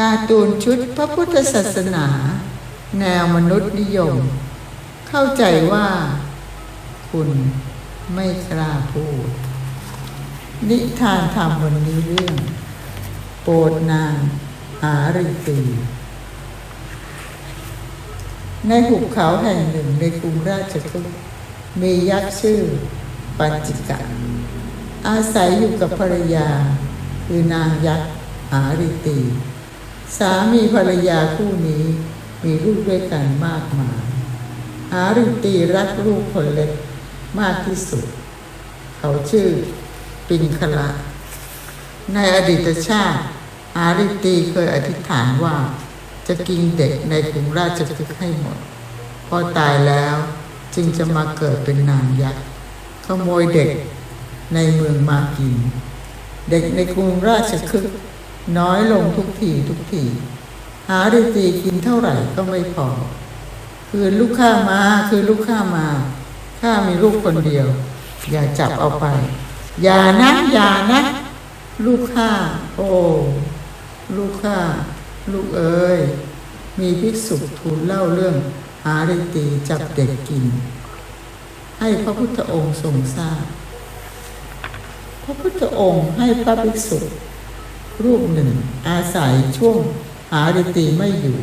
การ์ตูนชุดพระพุทธศาสนา แนวมนุษย์นิยม เข้าใจว่า คุณไม่กล้าพูด นิทานธรรมวันนี้เรื่อง โปรดนางอาริตีในหุบเขาแห่งหนึ่งในกรุงราชคฤห์มียักษ์ชื่อ ปัญจิกะ อาศัยอยู่กับภรรยา คือนางยักษ์อาริตี สามีภรรยาคู่นี้มีลูกด้วยกันมากมายอาริตีรักลูกคนเล็กมากที่สุด เขาชื่อปิงคละในอดีตชาติ อาริตีเคยอธิษฐานว่าจะกินเด็กในกรุงราชคฤห์ให้หมด พอตายแล้วจึงจะมาเกิดเป็นนางยักษ์ขโมยเด็กในเมืองมากิน เด็กในกรุงราชคฤห์ น้อยลงทุกทีทุกทีหาริตีกินเท่าไหร่ก็ไม่พอ คือลูกข้ามาคือลูกข้ามาข้ามีลูกคนเดียว อย่าจับเอาไป อย่านะอย่านะ ลูกข้าโอ้ลูกข้าลูกเอ๋ยมีภิกษุทูลเล่าเรื่อง หาริตีจับเด็กกิน ให้พระพุทธองค์ทรงทราบพระพุทธองค์ให้พระภิกษุ รูปหนึ่ง อาศัยช่วงหาริตีไม่อยู่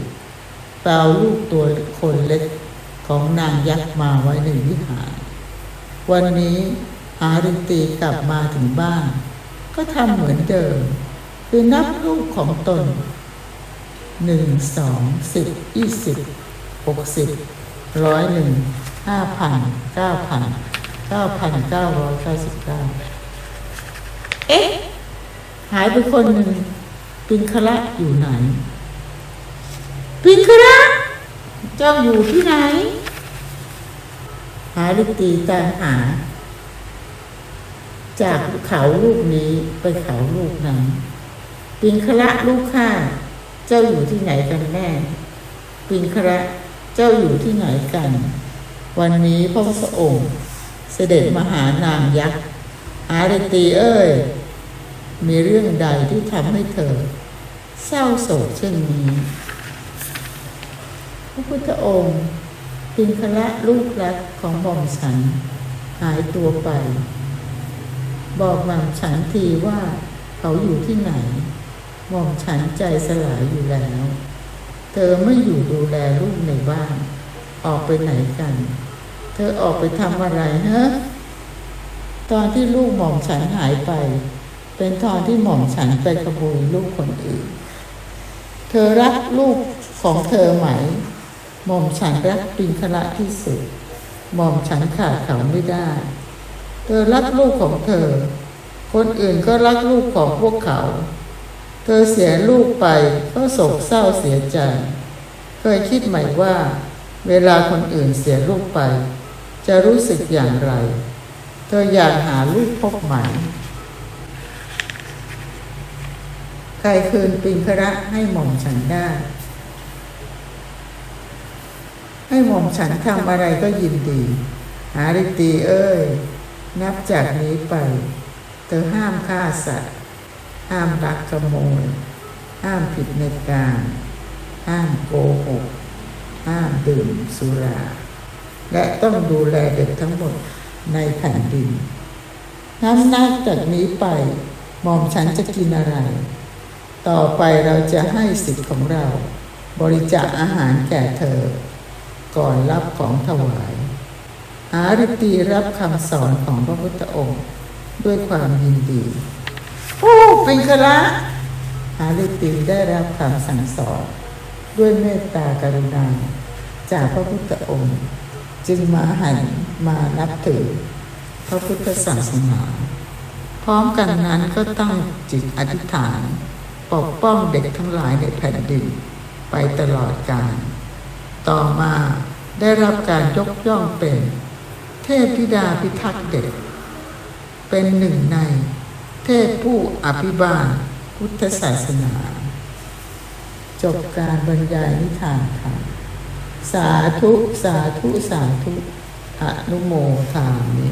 แปลลูกตัวคนเล็กของนางยักษ์มาไว้ในวิหาร วันนี้หาริตีกลับมาถึงบ้าน ก็ทำเหมือนเดิม คือนับลูกของตนหนึ่งสองสิบยี่สิบหกสิบร้อยหนึ่งห้าพันเก้าพันเก้าพันเก้าร้อยเก้าสิบเก้าเอ๊ะ หายไปคนหนึ่งปิงคละอยู่ไหน ปิงคละเจ้าอยู่ที่ไหน หาลิตีตามหา จากเขาลูกนี้ไปเขาลูกนั้น ปิงคละลูกข้าเจ้าอยู่ที่ไหนกันแน่ ปิงคละเจ้าอยู่ที่ไหนกัน วันนี้พระพุทธองค์ เสด็จมาหานางยักษ์อาริตีเอ้ย มีเรื่องใดที่ทำให้เธอ เศร้าโศกเช่นนี้ พระพุทธองค์ปิงคละลูกรักของหม่อมฉัน หายตัวไป บอกหม่อมฉันทีว่าเขาอยู่ที่ไหนหม่อมฉันใจสลายอยู่แล้ว เธอไม่อยู่ดูแลลูกในบ้าน ออกไปไหนกัน เธอออกไปทำอะไรเนะตอนที่ลูกหม่อมฉันหายไป เป็นตอนที่หม่อมฉันไปขโมยลูกคนอื่น เธอรักลูกของเธอไหม หม่อมฉันรักปิงคละที่สุด หม่อมฉันขาดเขาไม่ได้ เธอรักลูกของเธอ คนอื่นก็รักลูกของพวกเขา เธอเสียลูกไปก็โศกเศร้าเสียใจ เคยคิดไหมว่า เวลาคนอื่นเสียลูกไป จะรู้สึกอย่างไร เธออยากหาลูกพบใหม่ ใครคืนปิงคระให้หม่อมฉันได้ ให้หม่อมฉันทำอะไรก็ยินดี หาริตีเอ้ย นับจากนี้ไป เธอห้ามฆ่าสัตว์ ห้ามรักขโมย ห้ามผิดในการ ห้ามโกหก ห้ามดื่มสุรา และต้องดูแลเด็กทั้งหมดในแผ่นดิน น้ำนับจากนี้ไปหม่อมฉันจะกินอะไร ต่อไปเราจะให้สิทธิ์ของเรา บริจาคอาหารแก่เธอ ก่อนรับของถวาย อาริตีรับคำสอนของพระพุทธองค์ ด้วยความยินดีโอ้เป็นกระอาริตีได้รับคำสั่งสอน ด้วยเมตตากรุณา จากพระพุทธองค์ จึงมาหันมานับถือ พระพุทธศาสนา พร้อมกันนั้นก็ตั้งจิตอธิษฐาน ปกป้องเด็กทั้งหลายในแผ่นดิน ไปตลอดกาลต่อมาได้รับการยกย่องเป็น เทพธิดาพิทักษ์เด็ก เป็นหนึ่งใน เทพผู้อภิบาลพุทธศาสนา จบการบรรยายนิทานค่ะ สาธุ สาธุ สาธุ อนุโมทามิ